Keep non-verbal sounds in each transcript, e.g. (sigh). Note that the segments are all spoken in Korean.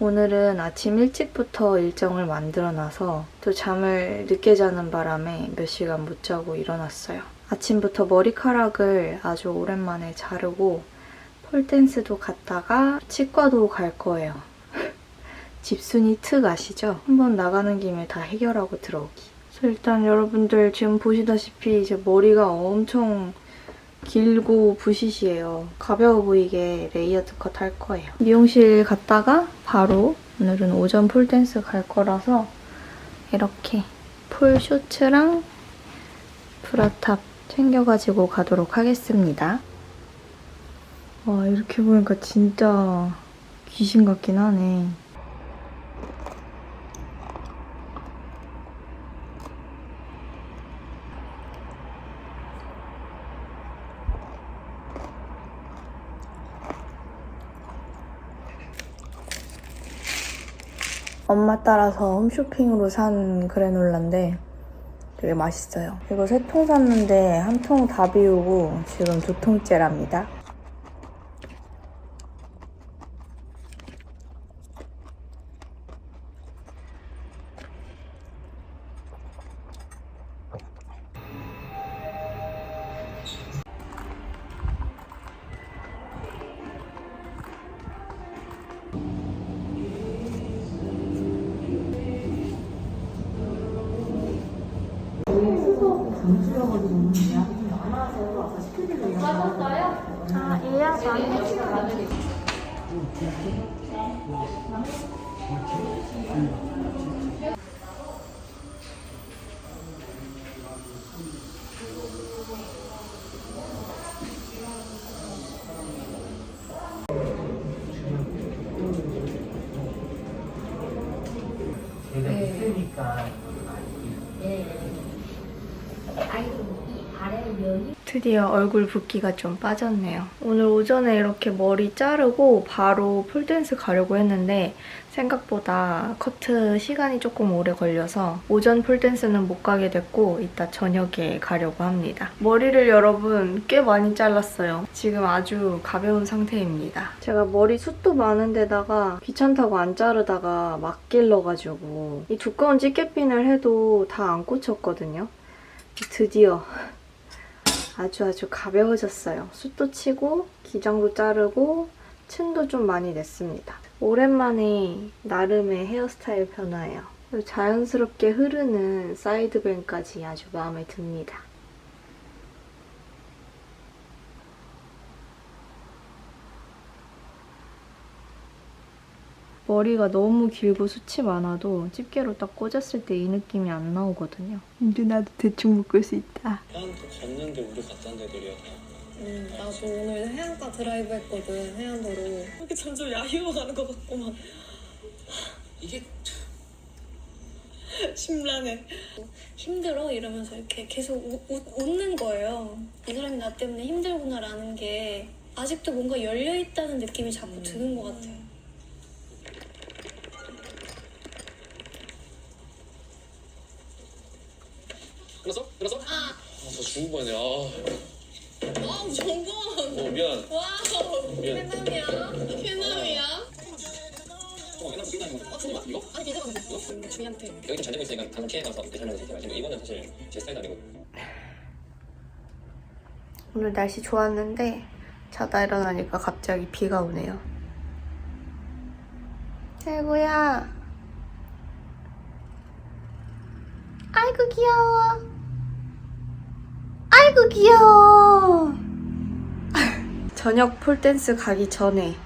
오늘은 아침 일찍부터 일정을 만들어놔서 또 잠을 늦게 자는 바람에 몇 시간 못 자고 일어났어요. 아침부터 머리카락을 아주 오랜만에 자르고 폴댄스도 갔다가 치과도 갈 거예요. (laughs) 집순이 특 아시죠? 한번 나가는 김에 다 해결하고 들어오기. 일단 여러분들 지금 보시다시피 제 머리가 엄청 길고 부시시해요. 가벼워 보이게 레이어드 컷 할 거예요. 미용실 갔다가 바로 오늘은 오전 폴댄스 갈 거라서 이렇게 폴 쇼츠랑 브라탑 챙겨가지고 가도록 하겠습니다. 와 이렇게 보니까 진짜 귀신 같긴 하네. 엄마 따라서 홈쇼핑으로 산 그래놀라인데 되게 맛있어요. 이거 세 통 샀는데 한 통 다 비우고 지금 두 통째랍니다. Thank you. 드디어 얼굴 붓기가 좀 빠졌네요. 오늘 오전에 이렇게 머리 자르고 바로 폴댄스 가려고 했는데 생각보다 커트 시간이 조금 오래 걸려서 오전 폴댄스는 못 가게 됐고 이따 저녁에 가려고 합니다. 머리를 여러분 꽤 많이 잘랐어요. 지금 아주 가벼운 상태입니다. 제가 머리 숱도 많은데다가 귀찮다고 안 자르다가 막 길러가지고 이 두꺼운 찌개핀을 해도 다 안 꽂혔거든요. 드디어 아주 아주 가벼워졌어요. 숱도 치고 기장도 자르고 층도 좀 많이 냈습니다. 오랜만에 나름의 헤어스타일 변화예요. 자연스럽게 흐르는 사이드뱅까지 아주 마음에 듭니다. 머리가 너무 길고 숱이 많아도 집게로 딱 꽂았을 때 이 느낌이 안 나오거든요. 근데 나도 대충 묶을 수 있다. 해안도 걷는데 우리 갔던 데들이야 다. 음, 나도 오늘 해안가 드라이브 했거든, 해안도로. 이렇게 점점 야유어 가는 것 같고 막 이게 심란해. 힘들어? 이러면서 이렇게 계속 웃, 웃, 웃는 거예요. 이 사람이 나 때문에 힘들구나라는 게 아직도 뭔가 열려 있다는 느낌이 자꾸 드는 것 같아요. 끝났어? 끝났어? 아, 아, 와우, 정건! 어 미안. 와우! 미안. 쾌남이야? 쾌남이야? 어, 맨날 죽는 거 아니고. 아, 정말 이거? 아니, 괜찮아. 근데 주희한테. 여기 좀잘 되고 있으니까 피해 가서 그때 설명을 드릴게요. 지금 이거는 사실 제 스타일 아니고. 오늘 날씨 좋았는데 자다 일어나니까 갑자기 비가 오네요. 아이고야. 아이고 귀여워. 아이고 귀여워. (laughs) 저녁 폴댄스 가기 전에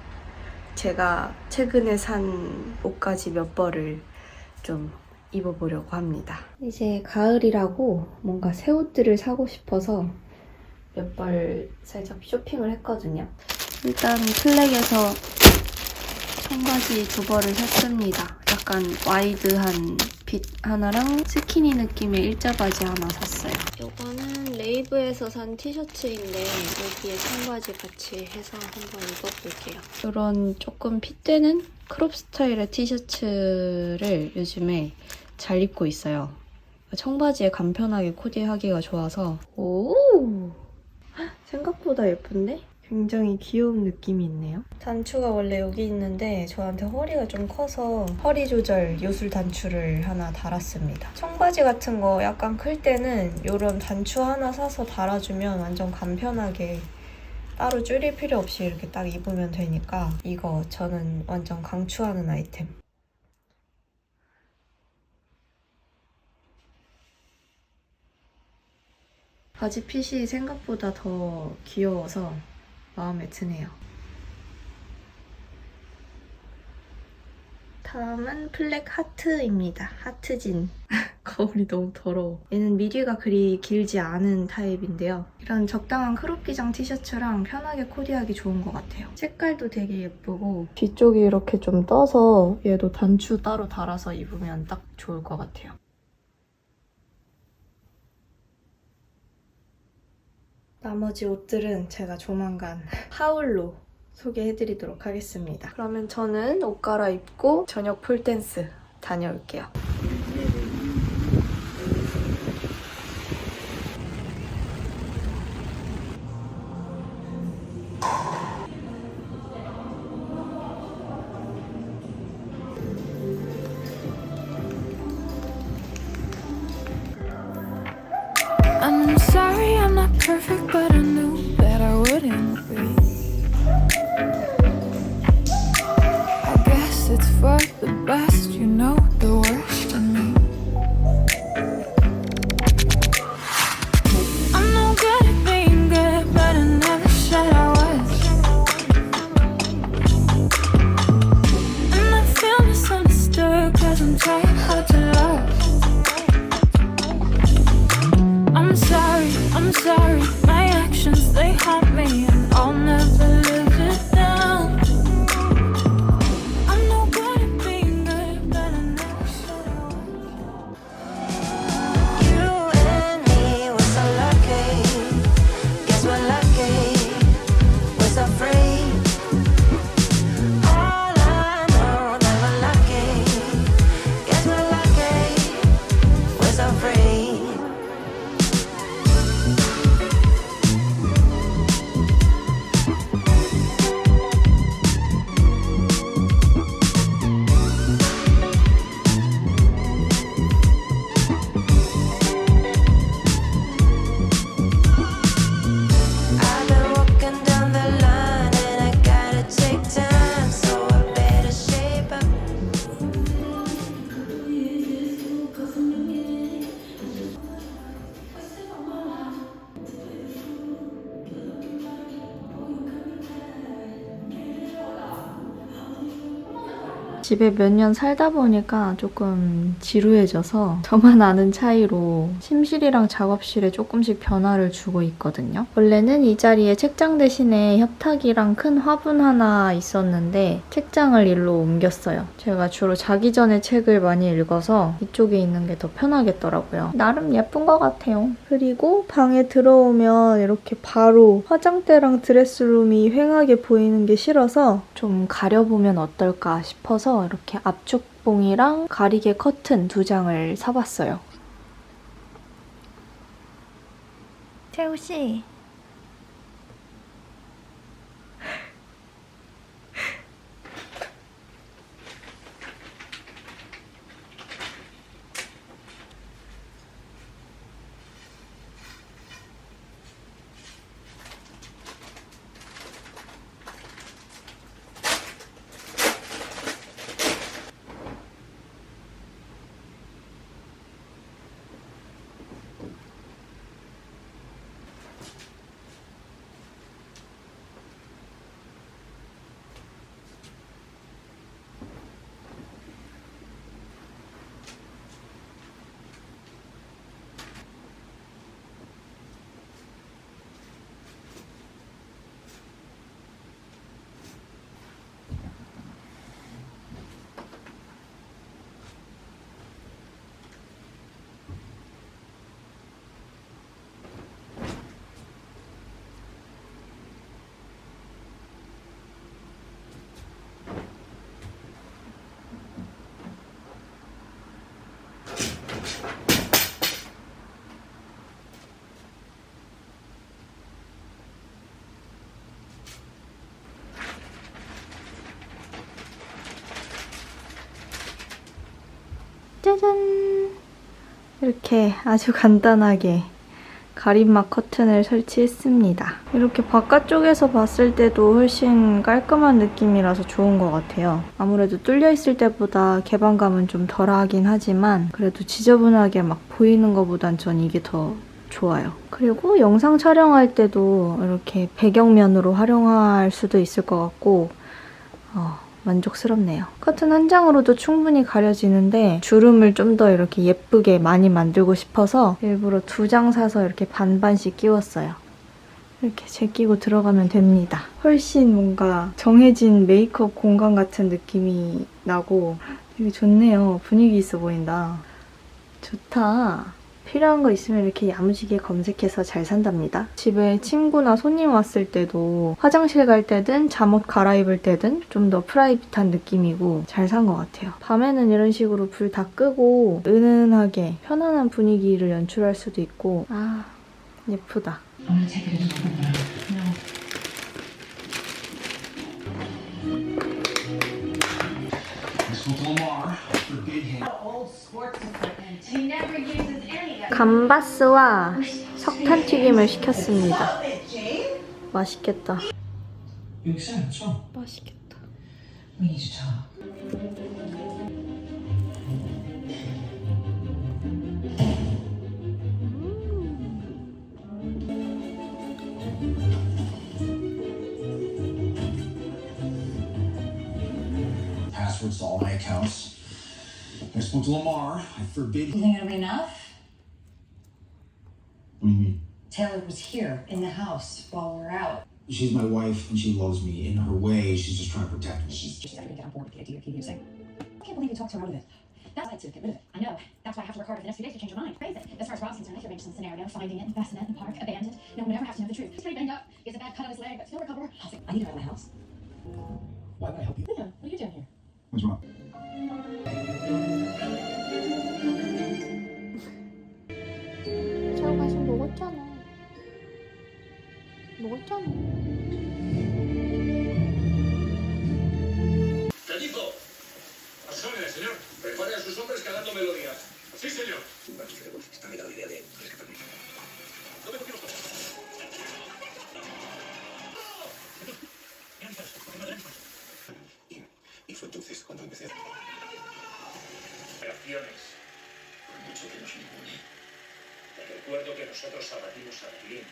제가 최근에 산 옷까지 몇 벌을 좀 입어보려고 합니다. 이제 가을이라고 뭔가 새 옷들을 사고 싶어서 몇 벌 살짝 쇼핑을 했거든요. 일단 플렉에서 청바지 두 벌을 샀습니다. 약간 와이드한 빗 하나랑 스키니 느낌의 일자 바지 하나 샀어요. 이거는 레이브에서 산 티셔츠인데 여기에 청바지 같이 해서 한번 입어볼게요. 이런 조금 핏되는 크롭 스타일의 티셔츠를 요즘에 잘 입고 있어요. 청바지에 간편하게 코디하기가 좋아서 오 (gasps) 생각보다 예쁜데? 굉장히 귀여운 느낌이 있네요. 단추가 원래 여기 있는데 저한테 허리가 좀 커서 허리 조절 요술 단추를 하나 달았습니다. 청바지 같은 거 약간 클 때는 이런 단추 하나 사서 달아주면 완전 간편하게 따로 줄일 필요 없이 이렇게 딱 입으면 되니까 이거 저는 완전 강추하는 아이템. 바지 핏이 생각보다 더 귀여워서 마음에 드네요. 다음은 블랙 하트입니다. 하트진. (laughs) 거울이 너무 더러워. 얘는 미디가 그리 길지 않은 타입인데요. 이런 적당한 크롭 기장 티셔츠랑 편하게 코디하기 좋은 것 같아요. 색깔도 되게 예쁘고 뒤쪽이 이렇게 좀 떠서 얘도 단추 따로 달아서 입으면 딱 좋을 것 같아요. 나머지 옷들은 제가 조만간 하울로 소개해드리도록 하겠습니다. 그러면 저는 옷 갈아입고 저녁 폴댄스 다녀올게요. 집에 몇 년 살다 보니까 조금 지루해져서 저만 아는 차이로 침실이랑 작업실에 조금씩 변화를 주고 있거든요. 원래는 이 자리에 책장 대신에 협탁이랑 큰 화분 하나 있었는데 책장을 일로 옮겼어요. 제가 주로 자기 전에 책을 많이 읽어서 이쪽에 있는 게 더 편하겠더라고요. 나름 예쁜 것 같아요. 그리고 방에 들어오면 이렇게 바로 화장대랑 드레스룸이 휑하게 보이는 게 싫어서 좀 가려보면 어떨까 싶어서 이렇게 압축봉이랑 가리개 커튼 두 장을 사봤어요. 태우 씨. 짜잔! 이렇게 아주 간단하게 가림막 커튼을 설치했습니다. 이렇게 바깥쪽에서 봤을 때도 훨씬 깔끔한 느낌이라서 좋은 것 같아요. 아무래도 뚫려 있을 때보다 개방감은 좀 덜하긴 하지만 그래도 지저분하게 막 보이는 것보단 전 이게 더 좋아요. 그리고 영상 촬영할 때도 이렇게 배경면으로 활용할 수도 있을 것 같고 어, 만족스럽네요. 커튼 한 장으로도 충분히 가려지는데 주름을 좀 더 이렇게 예쁘게 많이 만들고 싶어서 일부러 두 장 사서 이렇게 반반씩 끼웠어요. 이렇게 제끼고 들어가면 됩니다. 훨씬 뭔가 정해진 메이크업 공간 같은 느낌이 나고 되게 좋네요. 분위기 있어 보인다. 좋다. 필요한 거 있으면 이렇게 야무지게 검색해서 잘 산답니다. 집에 친구나 손님 왔을 때도 화장실 갈 때든 잠옷 갈아입을 때든 좀 더 프라이빗한 느낌이고 잘 산 것 같아요. 밤에는 이런 식으로 불 다 끄고 은은하게 편안한 분위기를 연출할 수도 있고 아 예쁘다. 감바스와 석탄 튀김을 시켰습니다. 맛있겠다. 맛있겠다. Passwords to all my accounts. I spoke to Lamar. I forbid. You think it'll be enough? What do you mean? Taylor was here in the house while we were out. She's my wife and she loves me. In her way, she's just trying to protect me. She's just having to get on board with the idea of keeping you safe. I can't believe you talked her out of it. That's why I had to get rid of it. I know. That's why I have to work hard for the next few days to change her mind. Crazy. As far as Rob's concerned, if you're making some scenario, finding it in Bassinet in the park, abandoned, no one would ever have to know the truth. He's pretty banged up. He has a bad cut on his leg, but he'll recover. I'll think, I need her out of my house. Why would I help you? Yeah, what are you doing here? What's wrong? gustan. Callico, las órdenes, señor. Prepare a sus hombres cagando melodías. Sí, señor. Está bien la idea de rescatarme. No me. Y, y fue entonces cuando empecé a... Operaciones. Por mucho que nos ningune. Te recuerdo que nosotros abatimos a Berlín.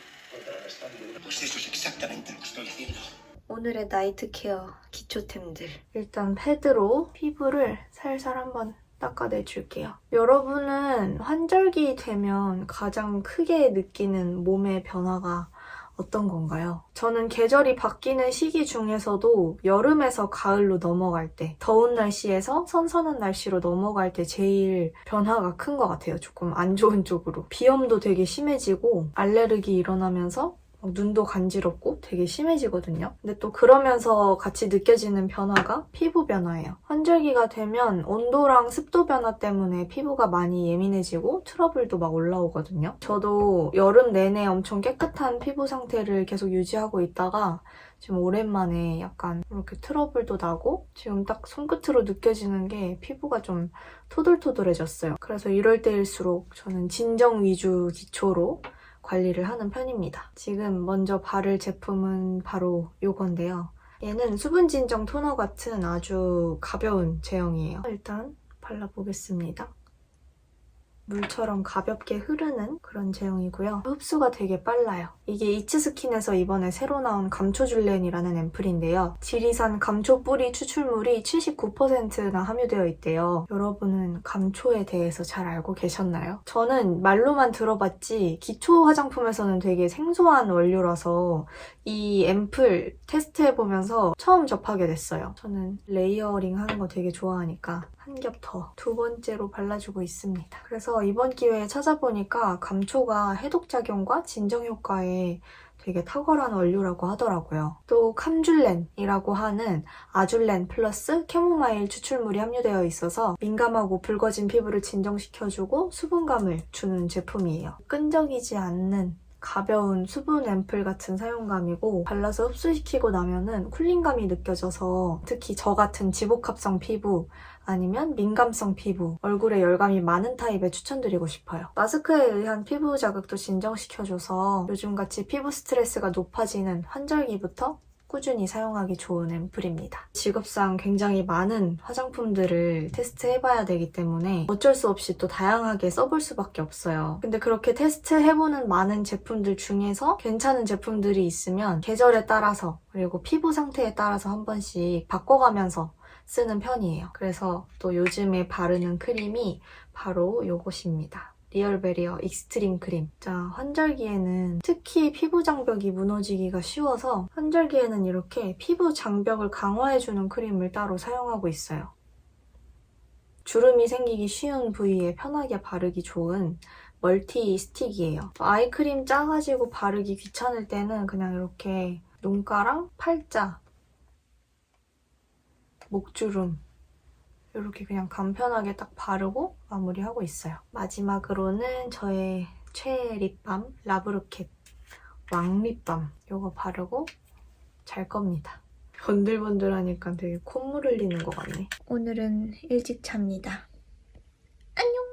오늘의 나이트 케어 기초템들. 일단 패드로 피부를 살살 한번 닦아내줄게요. 여러분은 환절기 되면 가장 크게 느끼는 몸의 변화가 어떤 건가요? 저는 계절이 바뀌는 시기 중에서도 여름에서 가을로 넘어갈 때, 더운 날씨에서 선선한 날씨로 넘어갈 때 제일 변화가 큰 것 같아요. 조금 안 좋은 쪽으로. 비염도 되게 심해지고, 알레르기 일어나면서 막 눈도 간지럽고 되게 심해지거든요. 근데 또 그러면서 같이 느껴지는 변화가 피부 변화예요. 환절기가 되면 온도랑 습도 변화 때문에 피부가 많이 예민해지고 트러블도 막 올라오거든요. 저도 여름 내내 엄청 깨끗한 피부 상태를 계속 유지하고 있다가 지금 오랜만에 약간 이렇게 트러블도 나고 지금 딱 손끝으로 느껴지는 게 피부가 좀 토들토들해졌어요. 그래서 이럴 때일수록 저는 진정 위주 기초로 관리를 하는 편입니다. 지금 먼저 바를 제품은 바로 이건데요. 얘는 수분 진정 토너 같은 아주 가벼운 제형이에요. 일단 발라보겠습니다. 물처럼 가볍게 흐르는 그런 제형이고요. 흡수가 되게 빨라요. 이게 이츠스킨에서 이번에 새로 나온 감초줄렌이라는 앰플인데요. 지리산 감초 뿌리 추출물이 79%나 함유되어 있대요. 여러분은 감초에 대해서 잘 알고 계셨나요? 저는 말로만 들어봤지 기초 화장품에서는 되게 생소한 원료라서 이 앰플 테스트해보면서 처음 접하게 됐어요. 저는 레이어링 하는 거 되게 좋아하니까 한 겹 더 두 번째로 발라주고 있습니다. 그래서 이번 기회에 찾아보니까 감초가 해독작용과 진정효과에 되게 탁월한 원료라고 하더라고요. 또 캄줄렌이라고 하는 아줄렌 플러스 캐모마일 추출물이 함유되어 있어서 민감하고 붉어진 피부를 진정시켜주고 수분감을 주는 제품이에요. 끈적이지 않는 가벼운 수분 앰플 같은 사용감이고 발라서 흡수시키고 나면은 쿨링감이 느껴져서 특히 저 같은 지복합성 피부 아니면 민감성 피부, 얼굴에 열감이 많은 타입에 추천드리고 싶어요. 마스크에 의한 피부 자극도 진정시켜줘서 요즘같이 피부 스트레스가 높아지는 환절기부터 꾸준히 사용하기 좋은 앰플입니다. 직업상 굉장히 많은 화장품들을 테스트해봐야 되기 때문에 어쩔 수 없이 또 다양하게 써볼 수밖에 없어요. 근데 그렇게 테스트해보는 많은 제품들 중에서 괜찮은 제품들이 있으면 계절에 따라서 그리고 피부 상태에 따라서 한 번씩 바꿔가면서 쓰는 편이에요. 그래서 또 요즘에 바르는 크림이 바로 요것입니다. 리얼 베리어 익스트림 크림. 자, 환절기에는 특히 피부 장벽이 무너지기가 쉬워서 환절기에는 이렇게 피부 장벽을 강화해주는 크림을 따로 사용하고 있어요. 주름이 생기기 쉬운 부위에 편하게 바르기 좋은 멀티 스틱이에요. 아이크림 짜가지고 바르기 귀찮을 때는 그냥 이렇게 눈가랑 팔자, 목주름 이렇게 그냥 간편하게 딱 바르고 마무리하고 있어요. 마지막으로는 저의 최애 립밤 라브르켓 왕립밤 이거 바르고 잘 겁니다. 번들번들하니까 되게 콧물 흘리는 것 같네. 오늘은 일찍 잡니다. 안녕!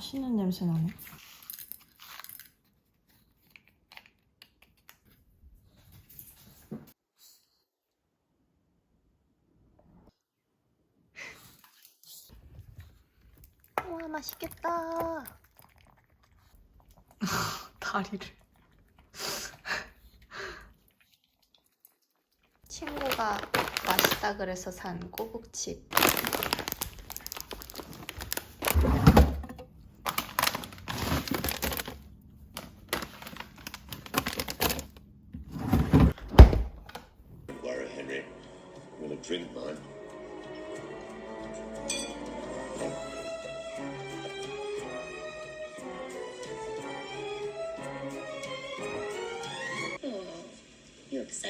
맛있는 냄새 나네. 와 맛있겠다. (laughs) 다리를. 친구가 맛있다 그래서 산 꼬북칩.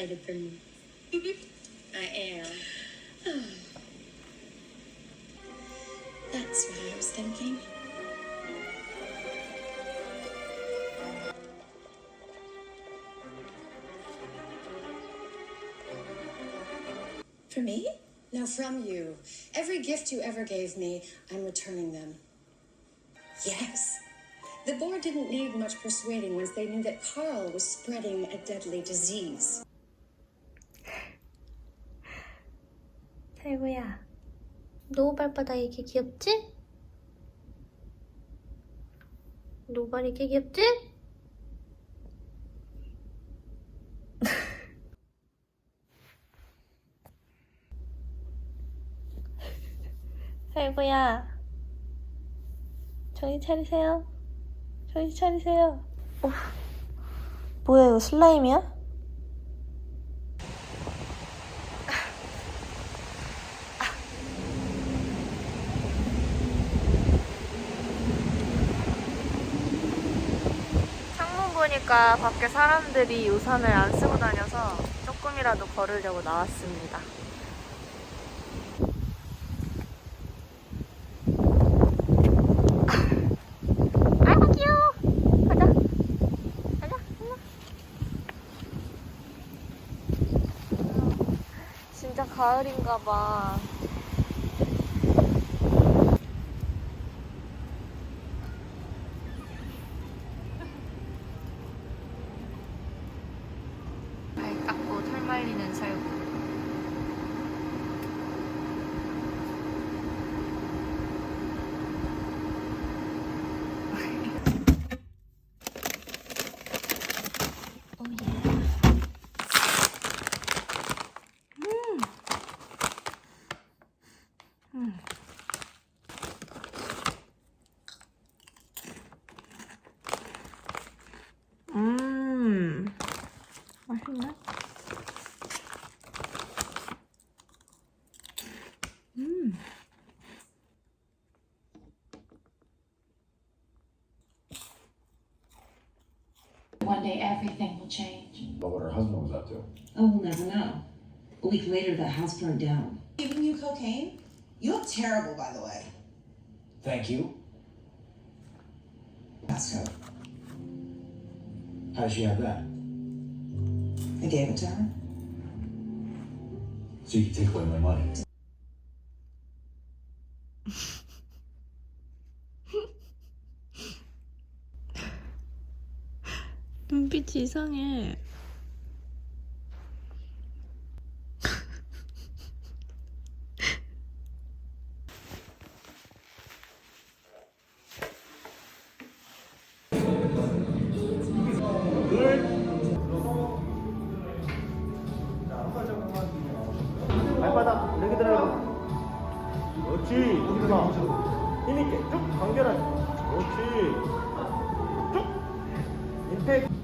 Excited for me. Mm-hmm. I am. (sighs) That's what I was thinking. For me? No, from you. Every gift you ever gave me, I'm returning them. Yes. The board didn't need much persuading once they knew that Carl was spreading a deadly disease. 살구야, 노 발바닥 이렇게 귀엽지? 노발 이렇게 귀엽지? (laughs) 살구야, 정신 차리세요. 정신 차리세요. 어, 뭐야 이거 슬라임이야? 창문 보니까 밖에 사람들이 우산을 안 쓰고 다녀서 조금이라도 걸으려고 나왔습니다. 진짜 가을인가 봐. Change. But what her husband was up to. Oh, we'll never know. A week later, the house burned down. Giving you cocaine? You look terrible, by the way. Thank you. Ask her. How does she have that? I gave it to her. So you can take away my money. (laughs) 눈빛이 이상해. 힘있게 쭉 관결하게 그렇지. 쭉. 임팩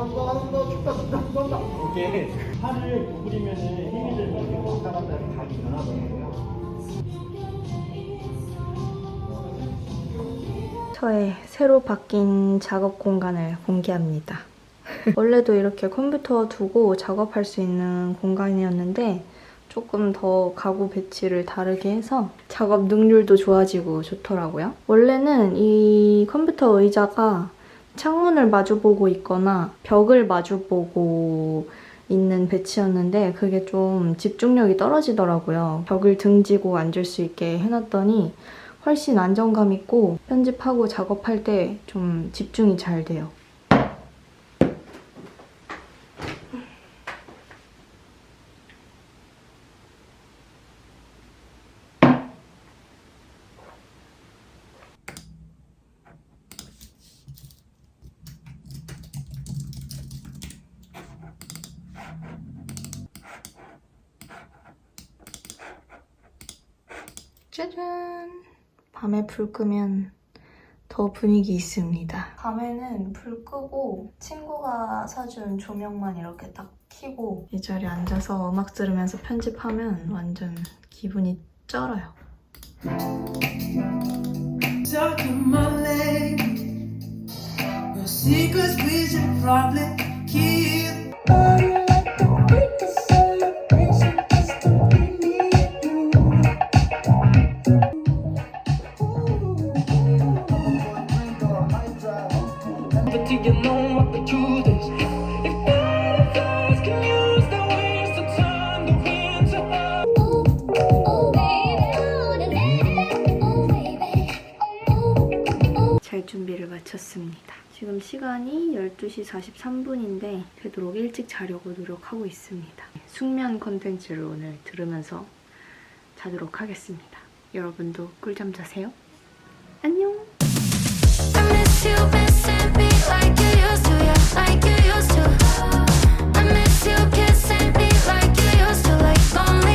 한번한번 춥다 춥다 더. 이렇게 팔을 구부리면은 힘이 저의 새로 바뀐 작업 공간을 공개합니다. (laughs) 원래도 이렇게 컴퓨터 두고 작업할 수 있는 공간이었는데 조금 더 가구 배치를 다르게 해서 작업 능률도 좋아지고 좋더라고요. 원래는 이 컴퓨터 의자가 창문을 마주보고 있거나 벽을 마주보고 있는 배치였는데 그게 좀 집중력이 떨어지더라고요. 벽을 등지고 앉을 수 있게 해놨더니 훨씬 안정감 있고 편집하고 작업할 때 좀 집중이 잘 돼요. 짜잔! 밤에 불 끄면 더 분위기 있습니다. 밤에는 불 끄고 친구가 사준 조명만 이렇게 딱 켜고 이 자리에 앉아서 음악 들으면서 편집하면 완전 기분이 쩔어요. 시간이 12시 43분인데 되도록 일찍 자려고 노력하고 있습니다. 숙면 컨텐츠를 오늘 들으면서 자도록 하겠습니다. 여러분도 꿀잠 자세요. 안녕! I miss you kissing me like you used to like on me